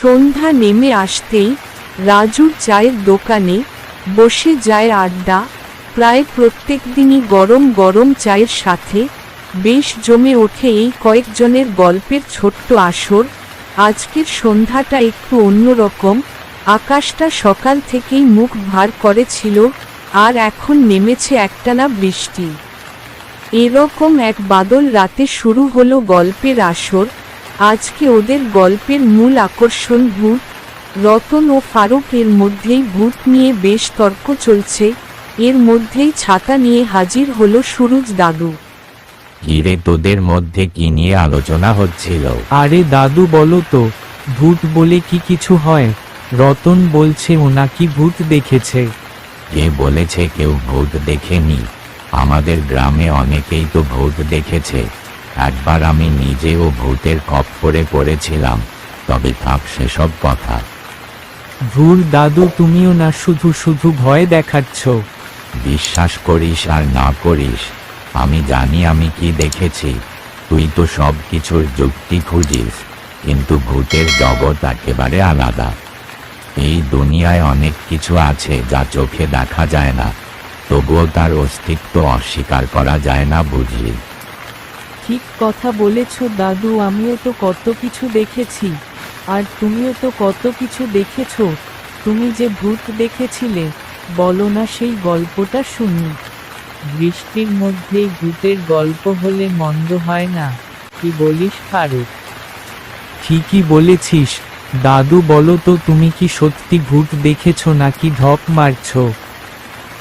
সন্ধ্যা নেমে আসতেই রাজুর চায়ের দোকানে বসে যায় আড্ডা। প্রায় প্রত্যেক দিনই গরম গরম চায়ের সাথে বেশ জমে ওঠে এই কয়েকজনের গল্পের ছোট্ট আসর। আজকের সন্ধ্যাটা একটু অন্যরকম। আকাশটা সকাল থেকেই মুখ ভার করেছিল আর এখন নেমেছে একটানা বৃষ্টি। এরকম এক বাদল রাতে শুরু হলো গল্পের আসর। আজকে ওদের গল্পের মূল আকর্ষণ ভূত রতন ও ফারুক এর মধ্যেই ভূত নিয়ে বেশ তর্ক চলছে এর মধ্যেই ছাতা নিয়ে হাজির হলো সুরজ দাদু। হিরে তোদের মধ্যে কি নিয়ে আলোচনা হচ্ছিল? আরে দাদু বলো তো ভূত বলে কি কিছু হয়? রতন বলছে ও নাকি ভূত দেখেছে। কে বলেছে কেউ ভূত দেখেনি? আমাদের গ্রামে অনেকেই তো ভূত দেখেছে। একবার আমি নিজেও ভূতের খপ্পরে পড়েছিলাম তবে থাক সেসব কথা। ভুর দাদু তুমিও না শুধু শুধু ভয় দেখাচ্ছ। বিশ্বাস করিস আর না করিস আমি জানি আমি কি দেখেছি তুই তো সব কিছুর যুক্তি খুঁজিস কিন্তু ভূতের জগৎ একেবারে আলাদা। এই দুনিয়ায় অনেক কিছু আছে যা চোখে দেখা যায় না তবুও তার অস্তিত্ব অস্বীকার করা যায় না বুঝলি ঠিক কথা বলেছ দাদু আমিও তো কত কিছু দেখেছি। আর তুমিও তো কত কিছু দেখেছ। তুমি যে ভূত দেখেছিলে বলো না সেই গল্পটা শুনি। বৃষ্টির মধ্যে ভূতের গল্প হলে মন্দ হয় না কি বলিস ফারুক? ঠিকই বলেছিস। দাদু বলো তো তুমি কি সত্যি ভূত দেখেছ নাকি ঢপ মারছো?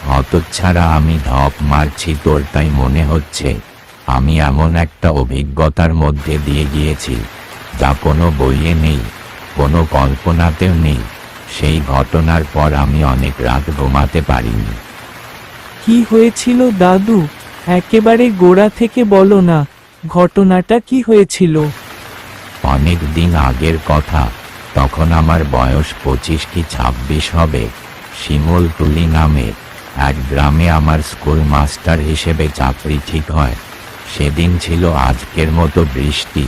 হতচ্ছাড়া আমি ধপ মারছি তোর তাই মনে হচ্ছে। আমি এমন একটা অভিজ্ঞতার মধ্যে দিয়ে গিয়েছি যা কোনো বইয়ে নেই কোনো কল্পনাতেও নেই। সেই ঘটনার পর আমি অনেক রাত ঘুমাতে পারিনি। কি হয়েছিল দাদু? একেবারে গোড়া থেকে বলো না ঘটনাটা কি হয়েছিল? অনেক দিন আগের কথা তখন আমার বয়স পঁচিশ কি ছাব্বিশ হবে শিমুলতুলি নামে এক গ্রামে আমার স্কুল মাস্টার হিসেবে চাকরি ঠিক হয়। সেদিন ছিল আজকের মতো বৃষ্টি।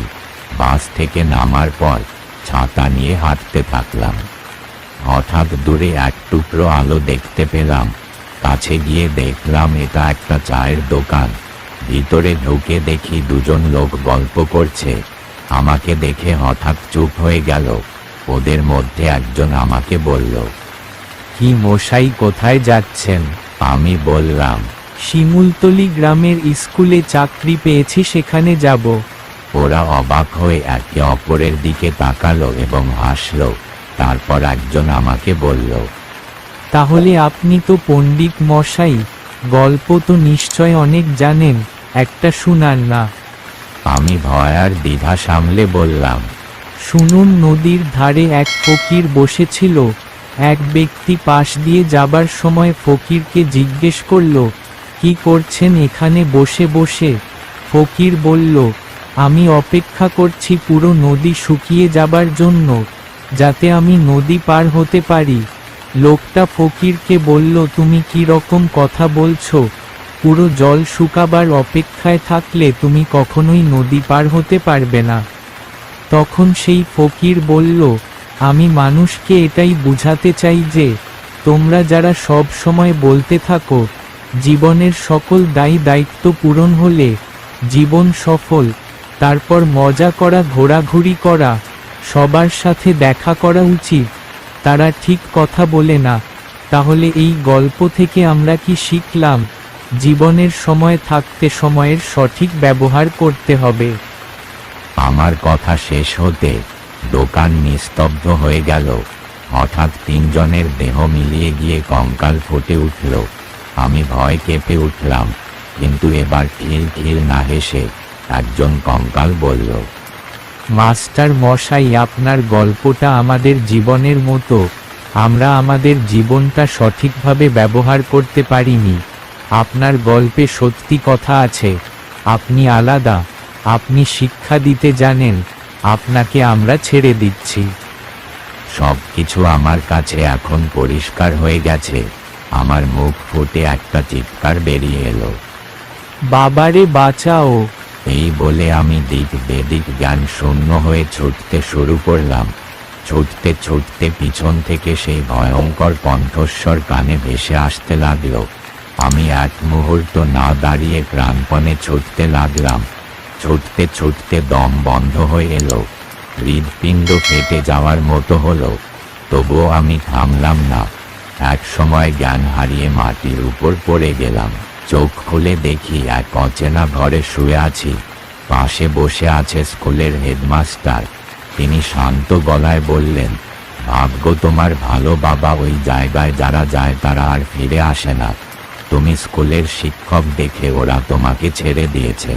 বাস থেকে নামার পর ছাতা নিয়ে হাঁটতে থাকলাম। হঠাৎ দূরে এক টুকরো আলো দেখতে পেলাম। কাছে গিয়ে দেখলাম এটা একটা চায়ের দোকান। ভিতরে ঢুকে দেখি দুজন লোক গল্প করছে। আমাকে দেখে হঠাৎ চুপ হয়ে গেল। ওদের মধ্যে একজন আমাকে বলল, কি মশাই, কোথায় যাচ্ছেন? আমি বললাম শিমুলতলি গ্রামের স্কুলে চাকরি পেয়েছি সেখানে যাব। ওরা অবাক হয়ে একে অপরের দিকে তাকালো এবং হাসলো। তারপর একজন আমাকে বলল তাহলে আপনি তো পণ্ডিত মশাই গল্প তো নিশ্চয় অনেক জানেন একটা শুনান না। আমি ভয় আর দ্বিধা সামলে বললাম শুনুন নদীর ধারে এক ফকির বসেছিল এক ব্যক্তি পাশ দিয়ে যাবার সময় ফকিরকে জিজ্ঞেস করল কি করছেন এখানে বসে বসে? ফকির বলল, আমি অপেক্ষা করছি পুরো নদী শুকিয়ে যাবার জন্য, যাতে আমি নদী পার হতে পারি। লোকটা ফকিরকে বলল, তুমি কি রকম কথা বলছো? পুরো জল শুকাবার অপেক্ষায় থাকলে তুমি কখনোই নদী পার হতে পারবে না। তখন সেই ফকির বলল, আমি মানুষকে এটাই বুঝাতে চাই যে, তোমরা যারা সব সময় বলতে থাকো জীবনের সকল দায়ী দায়িত্ব পূরণ হলে, জীবন সফল, তারপর মজা করা, ঘোরাঘুরি করা, সবার সাথে দেখা করা উচিত। তারা ঠিক কথা বলে না। তাহলে এই গল্প থেকে আমরা কি শিখলাম? জীবনের সময় থাকতে সময়ের সঠিক ব্যবহার করতে হবে। আমার কথা শেষ হতে দোকান নিস্তব্ধ হয়ে গেল। হঠাৎ তিনজনের দেহ মিলিয়ে গিয়ে কঙ্কাল ফুটে উঠল। আমি ভয় কেঁপে উঠলাম কিন্তু এবার ঠিল ঠিল না হেসে একজন কঙ্কাল বলল মাস্টার মশাই আপনার গল্পটা আমাদের জীবনের মতো। আমরা আমাদের জীবনটা সঠিকভাবে ব্যবহার করতে পারিনি। আপনার গল্পে সত্যি কথা আছে। আপনি আলাদা। আপনি শিক্ষা দিতে জানেন। আপনাকে আমরা ছেড়ে দিচ্ছি। সব কিছু আমার কাছে এখন পরিষ্কার হয়ে গেছে। আমার মুখ ফুটে একটা চিৎকার বেরিয়ে এলো। বাবারে বাঁচাও। এই বলে আমি দিক বেদিক জ্ঞান শূন্য হয়ে ছুটতে শুরু করলাম। ছুটতে ছুটতে পিছন থেকে সেই ভয়ঙ্কর কণ্ঠস্বর কানে ভেসে আসতে লাগল। আমি এক মুহূর্ত না দাঁড়িয়ে প্রাণপণে ছুটতে লাগলাম। ছুটতে ছুটতে দম বন্ধ হয়ে এলো। হৃদপিণ্ড ফেটে যাওয়ার মতো হলো। তবুও আমি থামলাম না। এক সময় জ্ঞান হারিয়ে মাটির উপর পড়ে গেলাম। চোখ খুলে দেখি এক অচেনা ঘরে শুয়ে আছি। পাশে বসে আছে স্কুলের হেডমাস্টার। তিনি শান্ত গলায় বললেন, ভাগ্য তোমার ভালো বাবা, ওই জায়গায় যারা যায় তারা আর ফিরে আসে না। তুমি স্কুলের শিক্ষক দেখে ওরা তোমাকে ছেড়ে দিয়েছে।